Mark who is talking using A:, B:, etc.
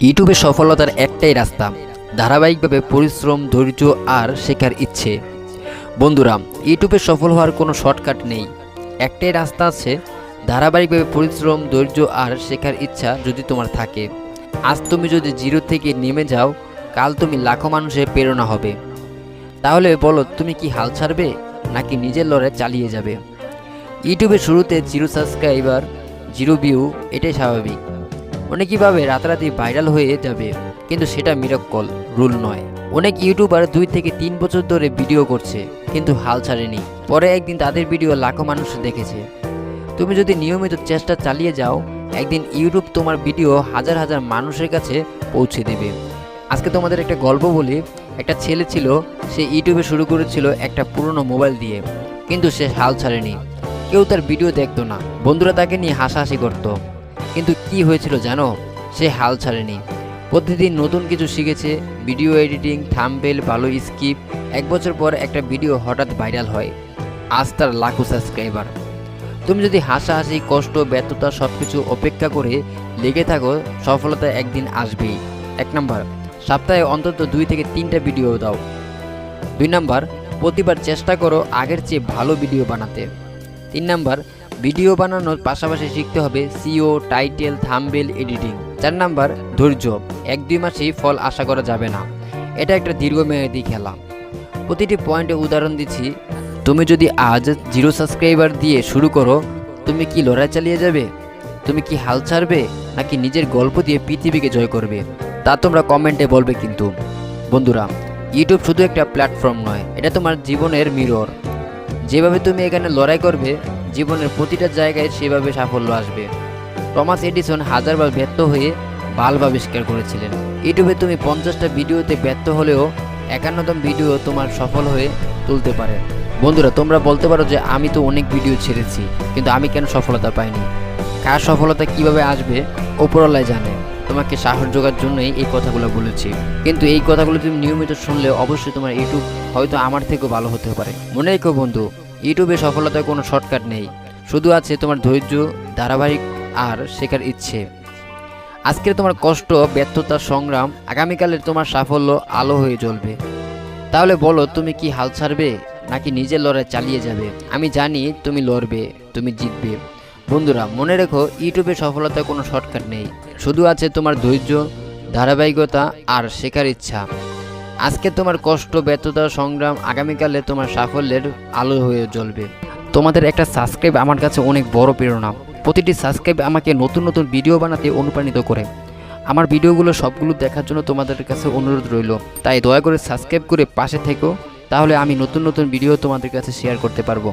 A: ইউটিউবে সফলতার একটাই রাস্তা, ধারাবাহিকভাবে পরিশ্রম, ধৈর্য আর শেখার ইচ্ছে। বন্ধুরা, ইউটিউবে সফল হওয়ার কোনো শর্টকাট নেই। একটাই রাস্তা আছে, ধারাবাহিকভাবে পরিশ্রম, ধৈর্য আর শেখার ইচ্ছা যদি তোমার থাকে। আজ তুমি যদি জিরো থেকে নেমে যাও, কাল তুমি লাখো মানুষের প্রেরণা হবে। তাহলে বলো, তুমি কি হাল ছাড়বে নাকি নিজের লড়াই চালিয়ে যাবে? ইউটিউবের শুরুতে জিরো সাবস্ক্রাইবার, জিরো ভিউ, এটাই স্বাভাবিক। অনেকই ভাবে রাতারাতি ভাইরাল হয়ে যাবে, কিন্তু সেটা মিরক্কল রুল নয়। অনেক ইউটিউবার দুই থেকে তিন বছর ধরে ভিডিও করছে, কিন্তু হাল ছাড়েনি। পরে একদিন তাদের ভিডিও লাখো মানুষ দেখেছে। তুমি যদি নিয়মিত চেষ্টা চালিয়ে যাও, একদিন ইউটিউব তোমার ভিডিও হাজার হাজার মানুষের কাছে পৌঁছে দেবে। আজকে তোমাদের একটা গল্প বলি। একটা ছেলে ছিল, সে ইউটিউবে শুরু করেছিল একটা পুরনো মোবাইল দিয়ে, কিন্তু সে হাল ছাড়েনি। কেউ তার ভিডিও দেখতো না। বন্ধুরা তাকে নিয়ে হাসাহাসি করতো। কিন্তু কি হয়েছিল জানো? সে হাল ছাড়েনি। প্রতিদিন নতুন কিছু শিখেছে, ভিডিও এডিটিং থাম্বেল ভালো স্কিপ। এক বছর পর একটা ভিডিও হঠাৎ ভাইরাল হয়। আজ তার লাখো সাবস্ক্রাইবার। তুমি যদি হাসাহাসি, কষ্ট, ব্যর্থতা সব কিছু অপেক্ষা করে লেগে থাকো, সফলতা একদিন আসবেই। এক নম্বর, সপ্তাহে অন্তত দুই থেকে তিনটা ভিডিও দাও। দুই নম্বর, প্রতিবার চেষ্টা করো আগের চেয়ে ভালো ভিডিও বানাতে। তিন নাম্বার ভিডিও বানানোর পাশাপাশি শিখতে হবে সিও, টাইটেল, থামবেল এডিটিং। চার নাম্বার, ধৈর্য। এক দুই মাসেই ফল আশা করা যাবে না। এটা একটা দীর্ঘমেয়াদী খেলা। প্রতিটি পয়েন্টে উদাহরণ দিচ্ছি। তুমি যদি আজ জিরো সাবস্ক্রাইবার দিয়ে শুরু করো, তুমি কি লড়াই চালিয়ে যাবে? তুমি কি হাল ছাড়বে? নাকি নিজের গল্প দিয়ে পৃথিবীকে জয় করবে? তা তোমরা কমেন্টে বলবে কিন্তু। বন্ধুরা, ইউটিউব শুধু একটা প্ল্যাটফর্ম নয়, এটা তোমার জীবনের মিরর। যেভাবে তুমি এখানে লড়াই করবে জীবনের প্রতিটা জায়গায় সেভাবে সাফল্য আসবে। টমাস এডিসন হাজারবার ব্যর্থ হয়ে বাল্ব আবিষ্কার করেছিলেন। ইউটিউবে তুমি পঞ্চাশটা ভিডিওতে ব্যর্থ হলেও একান্নতম ভিডিও তোমার সফল হয়ে তুলতে পারে। বন্ধুরা, তোমরা বলতে পারো যে আমি তো অনেক ভিডিও ছেড়েছি, কিন্তু আমি কেন সফলতা পাইনি? কার সফলতা কীভাবে আসবে ওপরওয়ালাই জানে। তোমাকে সাহস জোগার জন্যই এই কথাগুলো বলেছি। কিন্তু এই কথাগুলো তুমি নিয়মিত শুনলে অবশ্যই তোমার ইউটিউব হয়তো আমার থেকেও ভালো হতে পারে। মনে রেখো বন্ধু ইউটিউবে সফলতার কোনো শর্টকাট নেই। শুধু আছে তোমার ধৈর্য, ধারাবাহিক আর শেখার ইচ্ছে। আজকের তোমার কষ্ট, ব্যর্থতা, সংগ্রাম, আগামীকালের তোমার সাফল্য আলো হয়ে জ্বলবে। তাহলে বলো, তুমি কি হাল ছাড়বে নাকি নিজের লড়াই চালিয়ে যাবে? আমি জানি তুমি লড়বে, তুমি জিতবে। বন্ধুরা, মনে রেখো, ইউটিউবে সফলতার কোনো শর্টকাট নেই। শুধু আছে তোমার ধৈর্য, ধারাবাহিকতা আর শেখার ইচ্ছা। আজকে তোমার কষ্ট, ব্যর্থতা, সংগ্রাম আগামীকালে তোমার সাফল্যের আলো হয়ে জ্বলবে। তোমাদের একটা সাবস্ক্রাইব আমার কাছে অনেক বড় প্রেরণা। প্রতিটি সাবস্ক্রাইব আমাকে নতুন নতুন ভিডিও বানাতে অনুপ্রাণিত করে। আমার ভিডিওগুলো সবগুলো দেখার জন্য তোমাদের কাছে অনুরোধ রইল। তাই দয়া করে সাবস্ক্রাইব করে পাশে থেকো। তাহলে আমি নতুন নতুন ভিডিও তোমাদের কাছে শেয়ার করতে পারব।